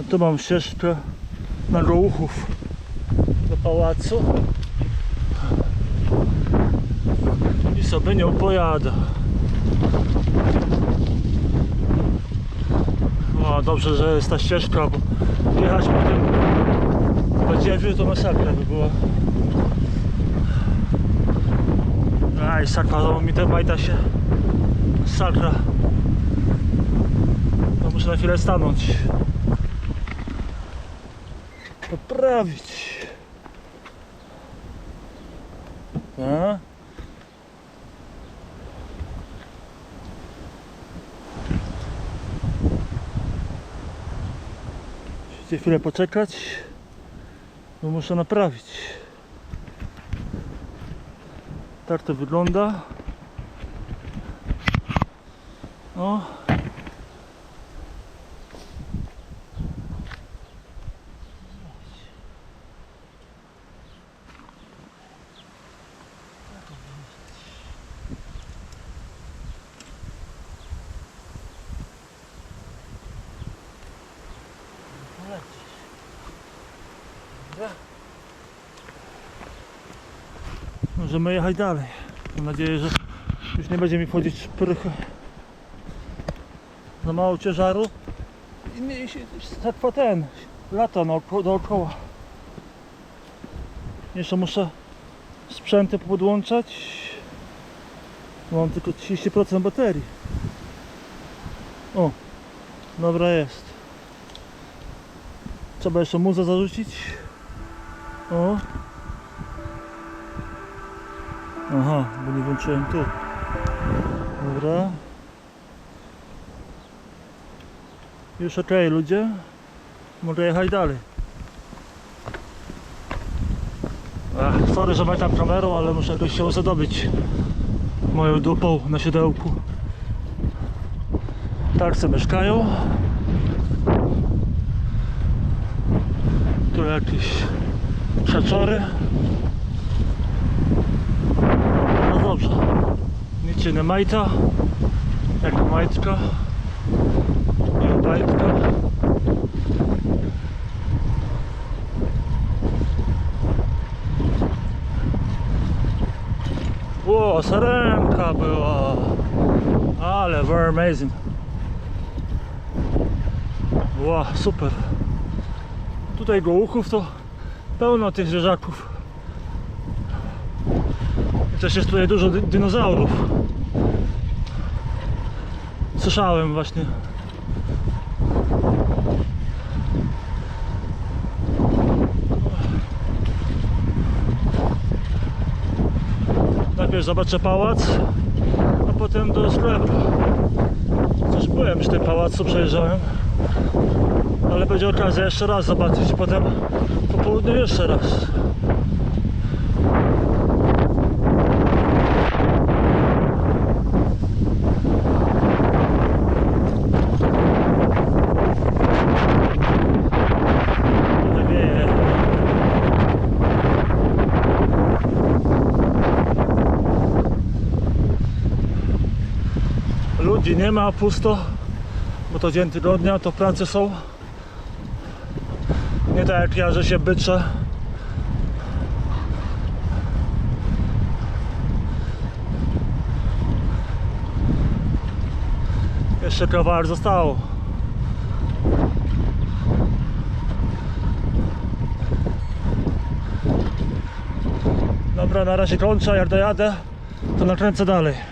A tu mam ścieżkę na Gołuchów do pałacu. I sobie nią pojadę. O, dobrze, że jest ta ścieżka, bo jechać po tym badziewiu to masakra by była. Aj, sakra, to mi te majta się sakra. No muszę na chwilę stanąć. Poprawić. A? Musicie chwilę poczekać, bo muszę naprawić. Tak to wygląda. O. Możemy jechać dalej. Mam nadzieję, że już nie będzie mi wchodzić prych za mało ciężaru i mi się zatwa ten lata dookoła. Jeszcze muszę sprzęty podłączać. Mam tylko 30% baterii. O, dobra jest. Trzeba jeszcze muzę zarzucić. O. Aha, bo nie włączyłem tu. Dobra. Już ok, ludzie. Mogę jechać dalej. Ach, sorry, że tam kamerą, ale muszę jakoś się zadobyć moją dupą na siodełku. Tak mieszkają. Tu jakieś krzaczory. No dobrze. Nic nie majta. Jak majtka. I obajtka. Ło, sarenka była. Ale very amazing. Ła, super. Tutaj gołuchów to pełno tych. I Też jest tutaj dużo dy- dinozaurów. Słyszałem właśnie. Najpierw zobaczę pałac, a potem do sklepu. Coś byłem w tym pałacu, przejeżdżałem. Ale będzie okazja jeszcze raz zobaczyć, potem po południu jeszcze raz. Ludzi nie ma, pusto, bo to dzień tygodnia, to prace są. Nie tak jak ja, że się byczę. Jeszcze kawałek zostało. Dobra, na razie kończę, jak dojadę, to nakręcę dalej.